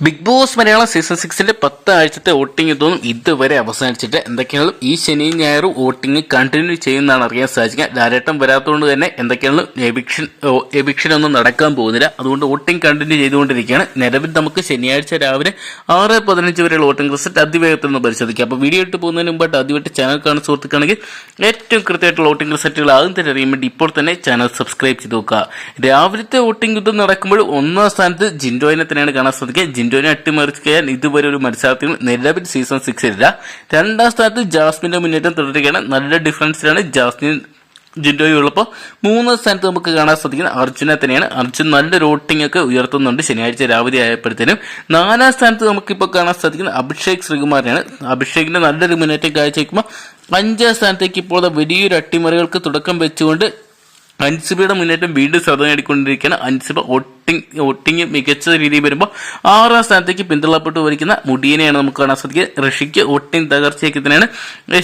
Big Boss Malayalam season സിക്സിന്റെ പത്ത് ആഴ്ചത്തെ വോട്ടിംഗ് തോന്നും ഇതുവരെ അവസാനിച്ചിട്ട് എന്തൊക്കെയാണ് ഈ ശനിയും ഞായറും വോട്ടിംഗ് കണ്ടിന്യൂ ചെയ്യുന്നതാണ് അറിയാൻ സാധിക്കുക. ധാരാട്ടം വരാത്തതുകൊണ്ട് തന്നെ എന്തൊക്കെയാണ് എവിക്ഷൻ എവിക്ഷൻ ഒന്നും നടക്കാൻ പോകുന്നില്ല. അതുകൊണ്ട് വോട്ടിംഗ് കണ്ടിന്യൂ ചെയ്തുകൊണ്ടിരിക്കുകയാണ്. നിലവിൽ നമുക്ക് ശനിയാഴ്ച രാവിലെ ആറ് പതിനഞ്ച് വരെയുള്ള വോട്ടിംഗ് റിസൾട്ട് അതിവേഗത്തിൽ നിന്ന് പരിശോധിക്കാം. അപ്പോൾ വീഡിയോ ഇട്ട് പോകുന്നതിന് മുമ്പായിട്ട് ആദ്യമായിട്ട് ചാനൽ കാണുന്ന സുഹൃത്തുക്കാണെങ്കിൽ ഏറ്റവും കൃത്യമായിട്ടുള്ള വോട്ടിംഗ് റിസൾട്ടുകൾ ആദ്യം തന്നെ അറിയാൻ വേണ്ടി ഇപ്പോൾ തന്നെ ചാനൽ സബ്സ്ക്രൈബ് ചെയ്ത് നോക്കുക. രാവിലത്തെ വോട്ടിംഗ് യുദ്ധം നടക്കുമ്പോൾ ഒന്നാം സ്ഥാനത്ത് ജിൻഡോയിനെ തന്നെയാണ് കാണാൻ സാധിക്കുക. ജിൻഡോയിനെ അട്ടിമറിക്കാൻ ഇതുവരെ ഒരു മത്സരത്തിൽ നിലവിൽ സീസൺ സിക്സിലില്ല രണ്ടാം സ്ഥാനത്ത് ജാസ്മിന്റെ മുന്നേറ്റം തുടരുകയാണ്. നല്ല ഡിഫറൻസിലാണ് ജാസ്മിൻ ജിൻഡോയും ഉള്ളപ്പോൾ. മൂന്നാം സ്ഥാനത്ത് നമുക്ക് കാണാൻ സാധിക്കുന്ന അർജുനെ തന്നെയാണ്. അർജുൻ നല്ല റോട്ടിംഗ് ഒക്കെ ഉയർത്തുന്നുണ്ട്. ശനിയാഴ്ച രാവിലെ ആയപ്പോഴത്തേനും. നാലാം സ്ഥാനത്ത് നമുക്കിപ്പോൾ കാണാൻ സാധിക്കുന്ന അഭിഷേക് ശ്രീകുമാറിനെയാണ്. അഭിഷേകിന്റെ നല്ലൊരു മുന്നേറ്റം കാഴ്ചവെക്കുമ്പോൾ അഞ്ചാം സ്ഥാനത്തേക്ക് ഇപ്പോൾ വലിയൊരു അട്ടിമറികൾക്ക് തുടക്കം വെച്ചുകൊണ്ട് അൻസിബയുടെ മുന്നേറ്റം വീണ്ടും ശ്രദ്ധ നേടിക്കൊണ്ടിരിക്കുകയാണ്. അൻസിബ വോട്ടിംഗ് വോട്ടിംഗ് മികച്ച രീതിയിൽ വരുമ്പോൾ ആറാം സ്ഥാനത്തേക്ക് പിന്തള്ളപ്പെട്ടു വരിക്കുന്ന മുടിയനെയാണ് നമുക്ക് കാണാൻ സാധിക്കുക. ഋഷിക്ക് വോട്ടിംഗ് തകർച്ചയൊക്കെ തന്നെയാണ്.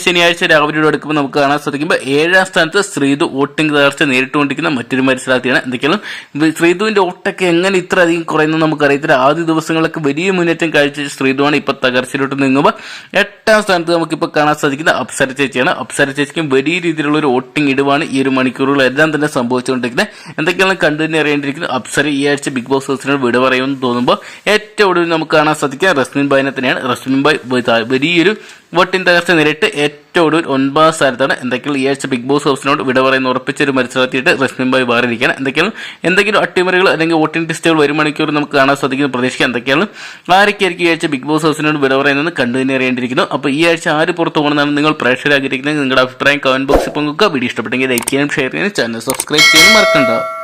ശനിയാഴ്ച രാവിലെയോട് അടുക്കുമ്പോൾ നമുക്ക് കാണാൻ സാധിക്കുമ്പോൾ ഏഴാം സ്ഥാനത്ത് ശ്രീതു വോട്ടിംഗ് തകർച്ച നേരിട്ടുകൊണ്ടിരിക്കുന്ന മറ്റൊരു മത്സരാർത്ഥിയാണ് എന്തൊക്കെയാണ് ശ്രീതുവിന്റെ വോട്ടൊക്കെ എങ്ങനെ ഇത്ര അധികം കുറയുന്നു നമുക്കറിയത്തില്ല. ആദ്യ ദിവസങ്ങളൊക്കെ വലിയ മുന്നേറ്റം കാഴ്ച ശ്രീതുവാണ് ഇപ്പൊ തകർച്ചയിലോട്ട് നീങ്ങുമ്പോൾ. എട്ടാം സ്ഥാനത്ത് നമുക്കിപ്പോൾ കാണാൻ സാധിക്കുന്ന അപ്സര ചേച്ചിയാണ്. അപ്സര ചേച്ചിക്കും വലിയ രീതിയിലുള്ള ഒരു വോട്ടിംഗ് ഇടുവാണ് ഈ ഒരു മണിക്കൂറുകളെല്ലാം തന്നെ സംഭവിച്ചുകൊണ്ടിരിക്കുന്നത്. എന്തൊക്കെയാണ് കണ്ടു തന്നെ അറിയേണ്ടിയിരിക്കുന്നത് അപ്സര ഈ ആഴ്ച ബിഗ് ബോസ് ഹൗസിനോട് വിട പറയുമെന്ന് തോന്നുമ്പോൾ ഏറ്റവും ഒടുവിൽ നമുക്ക് കാണാൻ സാധിക്കുക റസ്മിൻ ബായിനെ തന്നെയാണ്. റസ്മിൻ ബായ് വലിയൊരു വോട്ടിൻ തകർച്ച നേരിട്ട് ഏറ്റവും ഒടുവിൽ ഒൻപതാം സ്ഥാനത്താണ്. എന്തൊക്കെയാണ് ഈ ആഴ്ച ബിഗ് ബോസ് ഹൗസിനോട് വിട പറയുന്ന ഉറപ്പിച്ചൊരു മത്സരത്തിയിട്ട് റസ്മിൻ ബായ് മാറിയിരിക്കുകയാണ്. എന്തൊക്കെയാണ് എന്തെങ്കിലും അട്ടിമറികൾ അല്ലെങ്കിൽ വോട്ടിംഗ് ടെസ്റ്റുകൾ ഒരു മണിക്കൂർ നമുക്ക് കാണാൻ സാധിക്കുന്ന പ്രതീക്ഷിക്കാം. എന്തൊക്കെയാണ് ആരൊക്കെയായിരിക്കും ഈ ആഴ്ച ബിഗ് ബോസ് ഹൗസിനോട് വിട പറയുന്നത് കണ്ടു തന്നെ അറിയേണ്ടിയിരിക്കുന്നു. അപ്പോൾ ഈ ആഴ്ച ആര് പുറത്തു പോകണമെന്നാണ് നിങ്ങൾ പ്രേക്ഷകരാഗ്രഹിക്കുന്നത്. നിങ്ങളുടെ അഭിപ്രായം കമന്റ് ബോക്സിൽ പങ്കുവെക്കുക. വീഡിയോ ഇഷ്ടപ്പെട്ടെങ്കിൽ ലൈക്ക് ചെയ്യാനും ഷെയർ ചെയ്യാനും ചാനൽ സബ്സ്ക്രൈബ് ചെയ്യാനും മറക്കണ്ട.